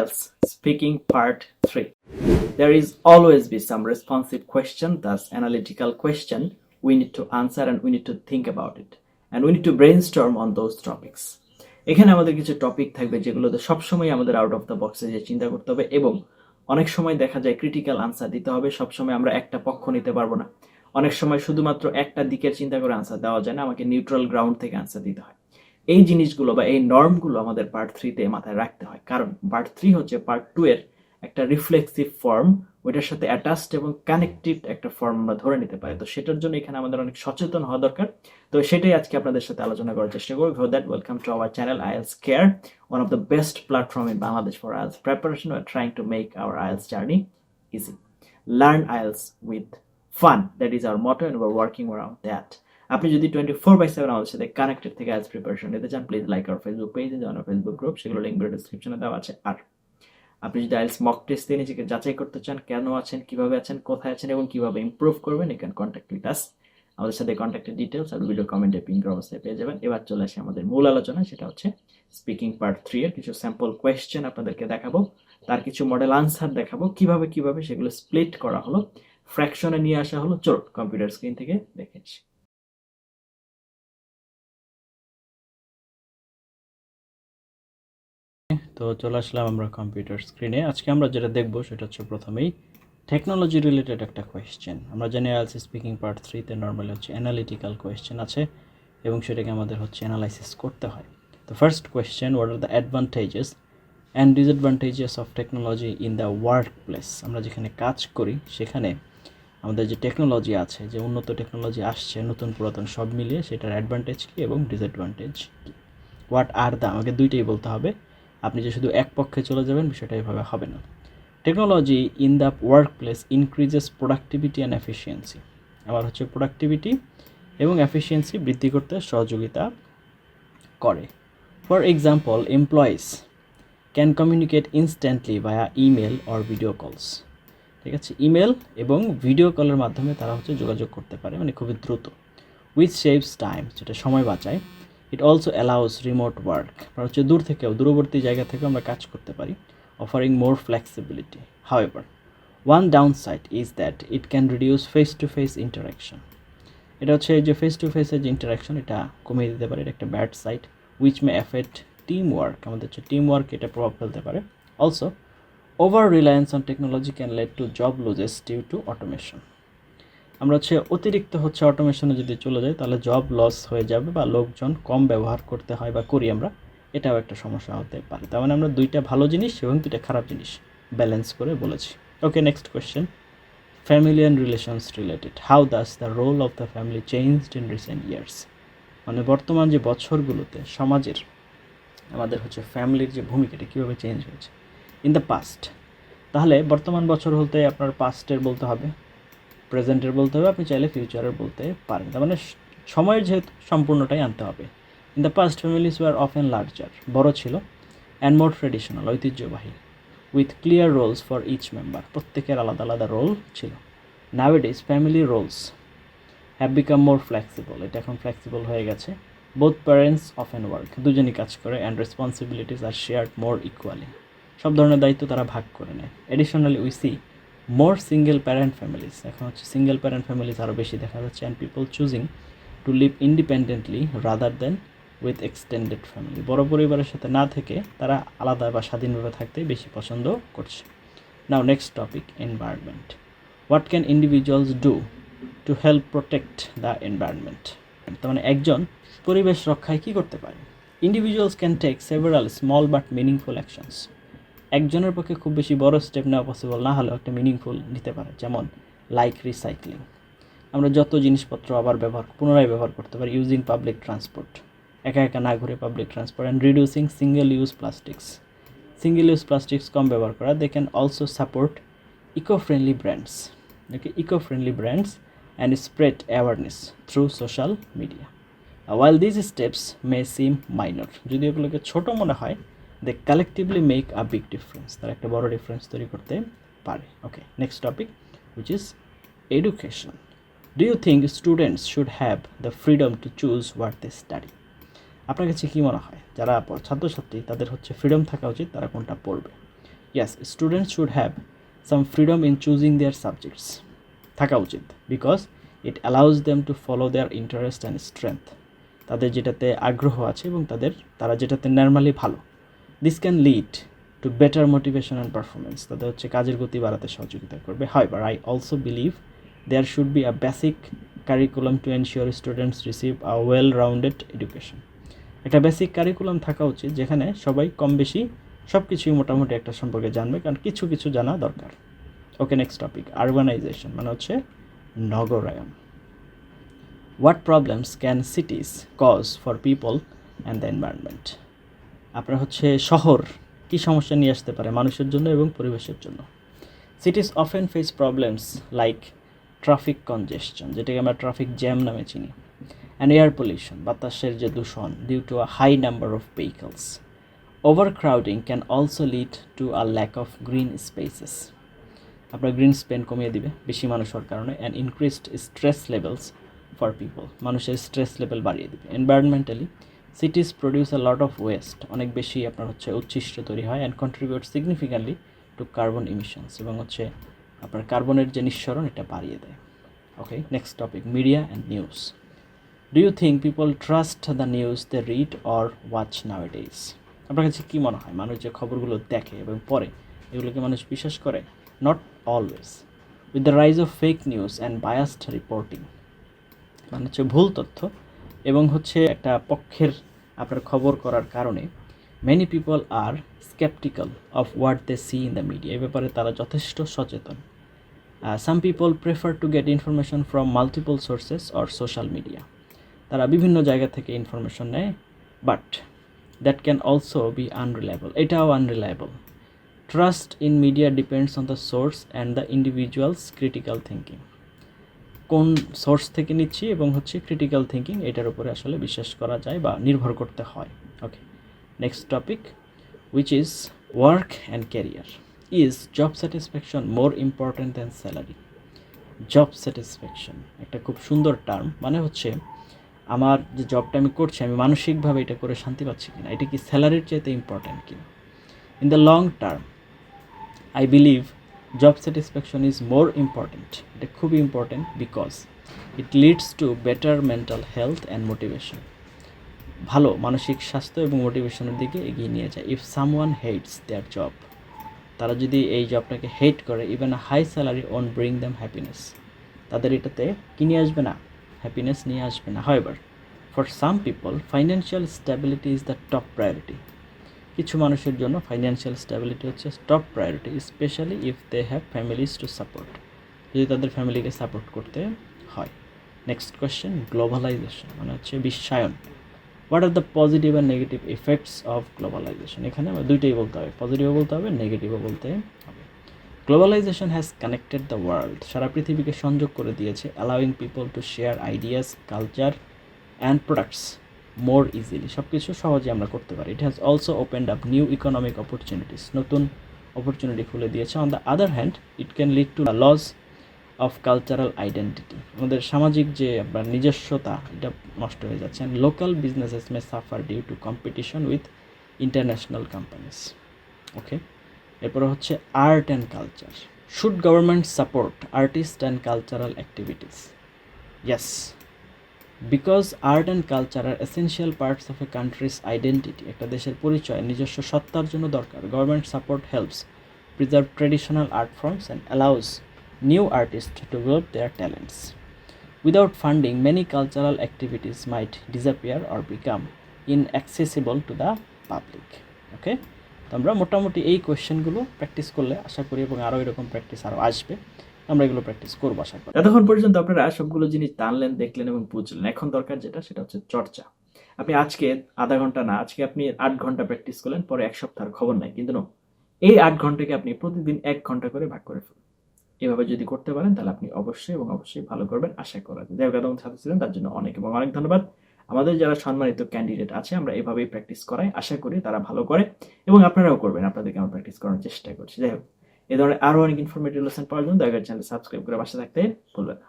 IELTS Speaking Part 3. There is always be some responsive question, thus analytical question we need to answer and we need to think about it. And we need to brainstorm on those topics. এখানে আমাদের কিছু topic থাকবে যেগুলোতে সবসময় আমাদের out of the বক্সে যে চিন্তা করতে হবে এবং অনেক সময় দেখা যায় ক্রিটিক্যাল আনসার দিতে হবে সবসময় আমরা একটা পক্ষ নিতে পারব না অনেক সময় শুধুমাত্র একটা দিকের চিন্তা করে আনসার দেওয়া যায় না আমাকে নিউট্রাল গ্রাউন্ড থেকে আনসার দিতে হয় এই জিনিসগুলো বা এই নর্মগুলো আমাদের পার্ট থ্রিতে মাথায় রাখতে হয়। কারণ পার্ট থ্রি হচ্ছে পার্ট টু এর একটা রিফ্লেক্সিভ ফর্ম ওইটার সাথে অ্যাটাচড এবং কানেক্টেড একটা ফর্ম আমরা ধরে নিতে পারি। তো সেটার জন্য এখানে আমাদের অনেক সচেতন হওয়া দরকার। তো সেটাই আজকে আপনাদের সাথে আলোচনা করার চেষ্টা করব। For that welcome to our channel IELTS care one of the best platform in Bangladesh for IELTS preparation are trying to make our IELTS journey easy learn IELTS with fun that is our motto and we're working around that আপনি যদি twenty four by seven আমাদের সাথে connected থেকে IELTS preparation নিতে চান please like our Facebook page join Facebook group সেগুলো link ডিসক্রিপশনে দেওয়া আছে। আর আপনি যদি আইএলস মক টেস্ট দিয়ে নিজেকে যাচাই করতে চান, কেন আছেন, কীভাবে আছেন, কোথায় আছেন এবং কীভাবে ইমপ্রুভ করবেন you can contact with us আমাদের সাথে কন্ট্যাক্টের ডিটেলস আর ভিডিও কমেন্টে পিঙ্ক অবস্থায় পেয়ে যাবেন। এবার চলে আসে আমাদের মূল আলোচনা সেটা হচ্ছে স্পিকিং পার্ট থ্রি এর কিছু স্যাম্পল কোয়েশ্চেন আপনাদেরকে দেখাবো। তার কিছু মডেল আনসার দেখাবো। কীভাবে কীভাবে সেগুলো স্প্লিট করা হলো ফ্র্যাকশনে নিয়ে আসা হলো। চলো কম্পিউটার স্ক্রিন থেকে দেখেছি তো চলে আসলাম আমরা কম্পিউটার স্ক্রিনে আজকে আমরা যেটা দেখব সেটা হচ্ছে প্রথমেই টেকনোলজি রিলেটেড একটা কোয়েশ্চেন আমরা জানি আইএলসি স্পিকিং পার্ট থ্রিতে নর্মালি হচ্ছে অ্যানালিটিক্যাল কোয়েশ্চেন আছে এবং সেটাকে আমাদের হচ্ছে অ্যানালাইসিস করতে হয়। তো first question what are the advantages and disadvantages of technology in the workplace আমরা যেখানে কাজ করি, সেখানে আমাদের যে টেকনোলজি আছে, যে উন্নত টেকনোলজি আসছে, নতুন পুরাতন সব মিলিয়ে সেটার অ্যাডভান্টেজ কী এবং ডিসঅ্যাডভান্টেজ কী? হোয়াট আর দ্য আমাকে দুইটাই বলতে হবে। আপনি যে শুধু এক পক্ষে চলে যাবেন, বিষয়টা এভাবে হবে না। Technology in the workplace increases productivity and efficiency আবার হচ্ছে প্রোডাক্টিভিটি এবং এফিসিয়েন্সি বৃদ্ধি করতে সহযোগিতা করে। For example employees can communicate instantly via email or video calls ঠিক আছে? ইমেল এবং ভিডিও কলের মাধ্যমে তারা হচ্ছে যোগাযোগ করতে পারে মানে খুবই দ্রুত। উইথ সেভস টাইম যেটা সময় বাঁচায়। It also allows remote work আমরা হচ্ছে দূর থেকেও, দূরবর্তী জায়গা থেকেও আমরা কাজ করতে পারি offering more flexibility however one downside is that it can reduce face to face interaction এটা হচ্ছে যে ফেস টু ফেসের যে ইন্টারাকশন এটা কমিয়ে দিতে পারে, এটা একটা bad side which may affect team work আমাদের হচ্ছে টিম ওয়ার্ক এটা প্রভাব ফেলতে পারে। Also over reliance on technology can lead to job losses due to automation আমরা হচ্ছে অতিরিক্ত হচ্ছে অটোমেশনে যদি চলে যাই, তাহলে জব লস হয়ে যাবে বা লোকজন কম ব্যবহার করতে হয় বা করি আমরা, এটাও একটা সমস্যা হতে পারে। তার মানে আমরা দুইটা ভালো জিনিস এবং দুইটা খারাপ জিনিস ব্যালেন্স করে বলেছি। Okay next question family and relations related how does the role of the family changed in recent years মানে বর্তমান যে বছরগুলোতে সমাজের, আমাদের হচ্ছে ফ্যামিলির যে ভূমিকাটা কীভাবে চেঞ্জ হয়েছে? ইন দ্য পাস্ট তাহলে বর্তমান বছর বলতে আপনার পাস্টের বলতে হবে। প্রেজেন্টের বলতে হবে, আপনি চাইলে ফিউচারের বলতে পারেন। তার মানে সময়ের যেহেতু সম্পূর্ণটাই আনতে হবে। In the past families were of অ্যান্ড লার্জার বড় ছিল অ্যান্ড মোর ট্রেডিশনাল ঐতিহ্যবাহী with clear roles for each member প্রত্যেকের আলাদা আলাদা রোল ছিল। Nowadays family roles have become more flexible এটা এখন ফ্লেক্সিবল হয়ে গেছে। বোথ প্যারেন্টস অফ অ্যান্ড ওয়ার্ক দুজনই কাজ করে and responsibilities are shared more equally সব ধরনের দায়িত্ব তারা ভাগ করে নেয়। Additionally we see more single parent families এখন হচ্ছে সিঙ্গেল প্যারেন্ট ফ্যামিলিস আরও বেশি দেখা যাচ্ছে and people choosing to live independently rather than with extended family বড় পরিবারের সাথে না থেকে তারা আলাদা বা স্বাধীনভাবে থাকতে বেশি পছন্দ করছে। Now next topic environment what can individuals do to help protect the environment তার মানে একজন পরিবেশ রক্ষায় কী করতে পারে? Individuals can take several small but meaningful actions একজনের পক্ষে খুব বেশি বড় স্টেপ নেওয়া পসিবল না হলেও একটা মিনিংফুল নিতে পারে, যেমন লাইক রিসাইক্লিং আমরা যত জিনিসপত্র আবার ব্যবহার, পুনরায় ব্যবহার করতে পারি ইউজিং পাবলিক ট্রান্সপোর্ট একা একা না ঘুরে public transport and reducing single use plastics single use plastics কম ব্যবহার করা they can also support eco friendly brands eco friendly brands and spread awareness through social media while this steps may seem minor যদি এগুলোকে ছোটো মনে হয় they collectively make a big difference তারা একটা বড় ডিফারেন্স তৈরি করতে পারে। Okay next topic which is education do you think students should have the freedom to choose what they study আপনার কাছে কী মনে হয়? যারা ছাত্রছাত্রী, তাদের হচ্ছে ফ্রিডম থাকা উচিত, তারা কোনটা পড়বে? Yes students should have some freedom in choosing their subjects থাকা উচিত because it allows them to follow their interest and strength তাদের যেটাতে আগ্রহ আছে এবং তাদের, তারা যেটাতে নর্মালি ভালো। This can lead to better motivation and performance তাদের হচ্ছে কাজের গতি বাড়াতে সহযোগিতা করবে। হয় but I also believe there should be a basic curriculum to ensure students receive a well rounded education একটা বেসিক কারিকুলাম থাকা উচিত যেখানে সবাই কম বেশি সব কিছুই মোটামুটি একটা সম্পর্কে জানবে, কারণ কিছু কিছু জানা দরকার। ওকে নেক্সট টপিক আরবানাইজেশন মানে হচ্ছে নগরায়ন। What problems can cities cause for people and the environment আপনার হচ্ছে শহর কী সমস্যা নিয়ে আসতে পারে মানুষের জন্য এবং পরিবেশের জন্য? Cities often face problems like traffic congestion যেটাকে আমরা ট্রাফিক জ্যাম নামে চিনি অ্যান্ড এয়ার পলিউশন বাতাসের যে দূষণ due to a high number of vehicles overcrowding can also lead to a lack of green spaces আপনার গ্রিন স্পেন কমিয়ে দিবে বেশি মানুষ হওয়ার কারণে and increased stress levels for people মানুষের স্ট্রেস লেভেল বাড়িয়ে দিবে। Environmentally cities produce a lot of waste অনেক বেশি আপনার হচ্ছে উচ্ছিষ্ট তৈরি হয় and contribute significantly to carbon emissions এবং হচ্ছে আপনার কার্বনের যে নিঃসরণ, এটা বাড়িয়ে দেয়। Okay next topic media and news do you think people trust the news they read or watch nowadays আপনার কাছে কী মনে হয়? মানুষ যে খবরগুলো দেখে এবং পড়ে, এগুলোকে মানুষ বিশ্বাস করে? Not always with the rise of fake news and biased reporting মানে হচ্ছে ভুল তথ্য এবং হচ্ছে একটা পক্ষের আপনার খবর করার কারণে many people are sceptical of what they see in the media এই ব্যাপারে তারা যথেষ্ট সচেতন। Some people prefer to get information from multiple sources or social media তারা বিভিন্ন জায়গা থেকে ইনফরমেশন নেয় but that can also be unreliable এটাও unreliable trust in media depends on the source and the individual's critical thinking কোন source থেকে নিচ্ছি এবং হচ্ছে ক্রিটিক্যাল থিঙ্কিং এটার উপরে আসলে বিশ্বাস করা যায় বা নির্ভর করতে হয়। Okay next topic which is work and career is job satisfaction more important than salary job satisfaction একটা খুব সুন্দর টার্ম মানে হচ্ছে আমার যে জবটা আমি করছি, আমি মানসিকভাবে এটা করে শান্তি পাচ্ছি কিনা? এটা কি স্যালারির চাইতে ইম্পর্ট্যান্ট কিনা? In the long term I believe job satisfaction is more important এটা খুবই important because it leads to better mental health and motivation ভালো মানসিক স্বাস্থ্য এবং মোটিভেশনের দিকে এগিয়ে নিয়ে যায়। If someone hates their job তারা যদি এই জবটাকে হেট করে even high salary on bring them happiness তাদের এটাতে কি নিয়ে আসবে না? হ্যাপিনেস নিয়ে আসবে না। হাইবার for some people financial stability is the top priority কিছু মানুষের জন্য ফাইন্যান্সিয়াল স্ট্যাবিলিটি হচ্ছে top priority especially if they have families to support যদি তাদের ফ্যামিলিকে সাপোর্ট করতে হয়। নেক্সট কোয়েশ্চেন গ্লোবালাইজেশন মানে হচ্ছে বিশ্বায়ন। What are the positive and negative effects of globalisation এখানে আমরা দুইটাই বলতে হবে। পজিটিভও বলতে হবে নেগেটিভও বলতে হবে। Globalisation has connected the world সারা পৃথিবীকে সংযোগ করে দিয়েছে allowing people to share ideas culture and products more easily সব কিছু সহজে আমরা করতে পারি। It has also opened up new economic opportunities নতুন অপরচুনিটি খুলে দিয়েছে। On the other hand it can lead to the loss of cultural identity আমাদের সামাজিক যে আপনার নিজস্বতা, এটা নষ্ট হয়ে যাচ্ছে। And local businesses may suffer due to competition with international companies okay এরপরে হচ্ছে art and culture should government support artist and cultural activities yes because art and culture are essential parts of a country's identity একটা দেশের পরিচয় নিজস্ব সত্তার জন্য দরকার। Government support helps preserve traditional art forms and allows new artists to develop their talents. Without funding, many cultural activities might disappear or become inaccessible to the public okay তো আমরা মোটামুটি এই কোয়েশ্চেনগুলো প্র্যাকটিস করলে আশা করি এবং আরও এরকম প্র্যাকটিস আরও আসবে। আমরা এগুলো প্র্যাকটিস করব আশা করি। এতক্ষণ পর্যন্ত আপনারা সবগুলো জিনিস জানলেন দেখলেন এবং বুঝলেন। এখন দরকার যেটা, সেটা হচ্ছে চর্চা। আপনি আজকে আধা ঘণ্টা না, আজকে আপনি আট ঘণ্টা প্র্যাকটিস করলেন, পরে এক সপ্তাহের খবর নাই। কিন্তু এই আট ঘন্টাকে আপনি প্রতিদিন এক ঘণ্টা করে ভাগ করে ফেলুন। এভাবে যদি করতে পারেন, তাহলে আপনি অবশ্যই এবং অবশ্যই ভালো করবেন, আশা করা যায়। এতক্ষণ ছাত্র ছিলেন, তার জন্য অনেক এবং অনেক ধন্যবাদ। আমাদের যারা সম্মানিত ক্যান্ডিডেট আছে, আমরা এভাবেই প্র্যাকটিস করাই। আশা করি তারা ভালো করে এবং আপনারাও করবেন। আপনাদেরকে আমরা প্র্যাকটিস করার চেষ্টা করছি। যাই হোক এই ধরনের আরও অনেক ইনফরমেটিভ লেসন পাওয়ার জন্য দয়া করে চ্যানেল সাবস্ক্রাইব করে পাশে থাকতে ভুলবেন না।